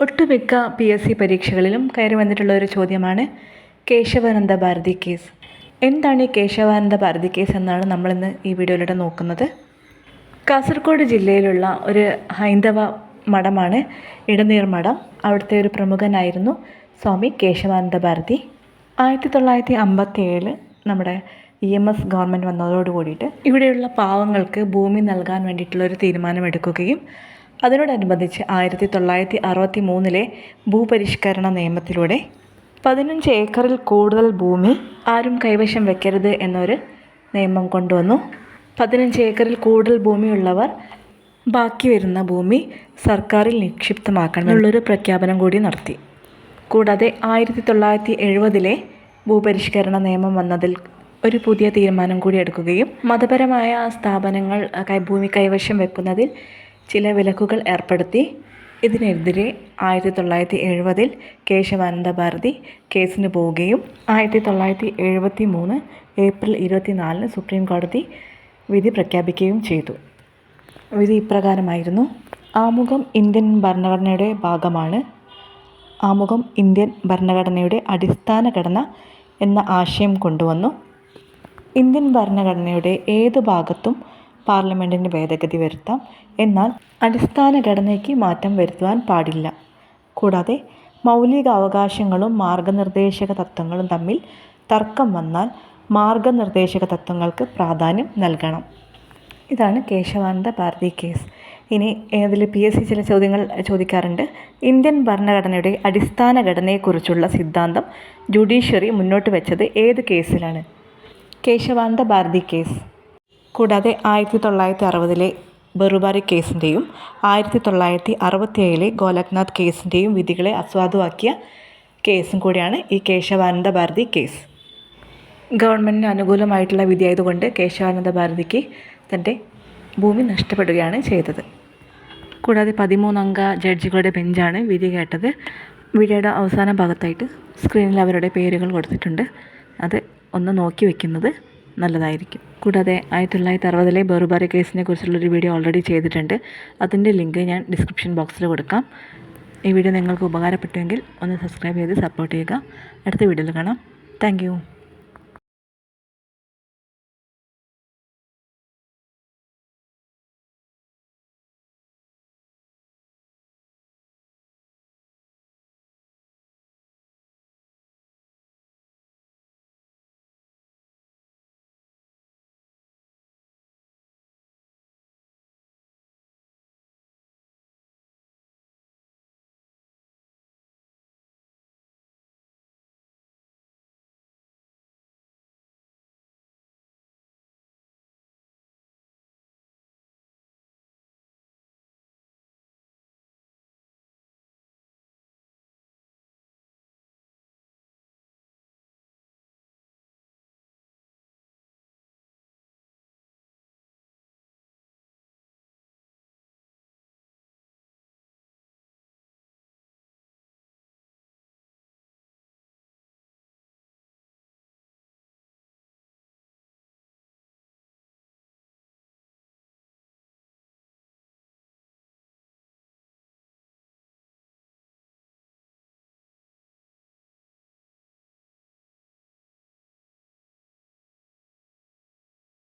ഒട്ടുമിക്ക P S C പരീക്ഷകളിലും കയറി വന്നിട്ടുള്ള ഒരു ചോദ്യമാണ് കേശവാനന്ദ ഭാരതി കേസ്. എന്താണ് ഈ കേശവാനന്ദ ഭാരതി കേസ് എന്നാണ് നമ്മളിന്ന് ഈ വീഡിയോയിലൂടെ നോക്കുന്നത്. കാസർഗോഡ് ജില്ലയിലുള്ള ഒരു ഹൈന്ദവ മഠമാണ് ഇടനീർ മഠം. അവിടുത്തെ ഒരു പ്രമുഖനായിരുന്നു സ്വാമി കേശവാനന്ദ ഭാരതി. ആയിരത്തി തൊള്ളായിരത്തി അമ്പത്തി നമ്മുടെ ഇ എം എസ് ഗവൺമെന്റ് വന്നതോട് കൂടിയിട്ട് ഇവിടെയുള്ള പാവങ്ങൾക്ക് ഭൂമി നൽകാൻ വേണ്ടിയിട്ടുള്ള ഒരു തീരുമാനമെടുക്കുകയും അതിനോടനുബന്ധിച്ച് ആയിരത്തി തൊള്ളായിരത്തി അറുപത്തി മൂന്നിലെ ഭൂപരിഷ്കരണ നിയമത്തിലൂടെ പതിനഞ്ച് ഏക്കറിൽ കൂടുതൽ ഭൂമി ആരും കൈവശം വെക്കരുത് എന്നൊരു നിയമം കൊണ്ടുവന്നു. പതിനഞ്ച് ഏക്കറിൽ കൂടുതൽ ഭൂമിയുള്ളവർ ബാക്കി വരുന്ന ഭൂമി സർക്കാരിൽ നിക്ഷിപ്തമാക്കണം എന്നുള്ളൊരു പ്രഖ്യാപനം കൂടി നടത്തി. കൂടാതെ ആയിരത്തി തൊള്ളായിരത്തി എഴുപതിലെ ഭൂപരിഷ്കരണ നിയമം വന്നതിൽ ഒരു പുതിയ തീരുമാനം കൂടി എടുക്കുകയും മതപരമായ സ്ഥാപനങ്ങൾ ഭൂമി കൈവശം വെക്കുന്നതിൽ ചില വിലക്കുകൾ ഏർപ്പെടുത്തി. ഇതിനെതിരെ ആയിരത്തി തൊള്ളായിരത്തി എഴുപതിൽ കേശവാനന്ദ ഭാരതി കേസിന് പോവുകയും ആയിരത്തി തൊള്ളായിരത്തി എഴുപത്തി മൂന്ന് ഏപ്രിൽ ഇരുപത്തിനാലിന് സുപ്രീം കോടതി വിധി പ്രഖ്യാപിക്കുകയും ചെയ്തു. വിധി ഇപ്രകാരമായിരുന്നു. ആമുഖം ഇന്ത്യൻ ഭരണഘടനയുടെ ഭാഗമാണ്. ആമുഖം ഇന്ത്യൻ ഭരണഘടനയുടെ അടിസ്ഥാന ഘടന എന്ന ആശയം കൊണ്ടുവന്നു. ഇന്ത്യൻ ഭരണഘടനയുടെ ഏത് ഭാഗത്തും പാർലമെന്റിന് ഭേദഗതി വരുത്താം. എന്നാൽ അടിസ്ഥാന ഘടനയ്ക്ക് മാറ്റം വരുത്തുവാൻ പാടില്ല. കൂടാതെ മൗലിക അവകാശങ്ങളും മാർഗനിർദ്ദേശക തത്വങ്ങളും തമ്മിൽ തർക്കം വന്നാൽ മാർഗനിർദ്ദേശക തത്വങ്ങൾക്ക് പ്രാധാന്യം നൽകണം. ഇതാണ് കേശവാനന്ദ ഭാരതി കേസ്. ഇനി അതിൽ പി എസ് സി ചില ചോദ്യങ്ങൾ ചോദിക്കാറുണ്ട്. ഇന്ത്യൻ ഭരണഘടനയുടെ അടിസ്ഥാന ഘടനയെക്കുറിച്ചുള്ള സിദ്ധാന്തം ജുഡീഷ്യറി മുന്നോട്ട് വെച്ചത് ഏത് കേസിലാണ്? കേശവാനന്ദ ഭാരതി കേസ്. കൂടാതെ ആയിരത്തി തൊള്ളായിരത്തി അറുപതിലെ ബറുബാരി കേസിന്റെയും ആയിരത്തി തൊള്ളായിരത്തി അറുപത്തിയേഴിലെ ഗോലഖ്നാഥ് കേസിന്റെയും വിധികളെ അസ്വാദുവാക്കിയ കേസും കൂടിയാണ് ഈ കേശവാനന്ദ ഭാരതി കേസ്. ഗവൺമെന്റിന് അനുകൂലമായിട്ടുള്ള വിധിയായതുകൊണ്ട് കേശവാനന്ദ ഭാരതിക്ക് തന്റെ ഭൂമി നഷ്ടപ്പെടുകയാണ് ചെയ്തത്. കൂടാതെ പതിമൂന്നംഗ ജഡ്ജികളുടെ ബെഞ്ചാണ് വിധി കേട്ടത്. വിധിയുടെ അവസാന ഭാഗത്തായിട്ട് സ്ക്രീനിൽ അവരുടെ പേരുകൾ കൊടുത്തിട്ടുണ്ട്. അത് ഒന്ന് നോക്കി വെക്കുന്നത് നല്ലതായിരിക്കും. കൂടാതെ ആയിരത്തി തൊള്ളായിരത്തി അറുപതിലെ ബെറുബാറി കേസിനെ കുറിച്ചുള്ളൊരു വീഡിയോ ഓൾറെഡി ചെയ്തിട്ടുണ്ട്. അതിന്റെ ലിങ്ക് ഞാൻ ഡിസ്ക്രിപ്ഷൻ ബോക്സിൽ കൊടുക്കാം. ഈ വീഡിയോ നിങ്ങൾക്ക് ഉപകാരപ്പെട്ടുവെങ്കിൽ ഒന്ന് സബ്സ്ക്രൈബ് ചെയ്ത് സപ്പോർട്ട് ചെയ്യുക. അടുത്ത വീഡിയോയിൽ കാണാം. താങ്ക്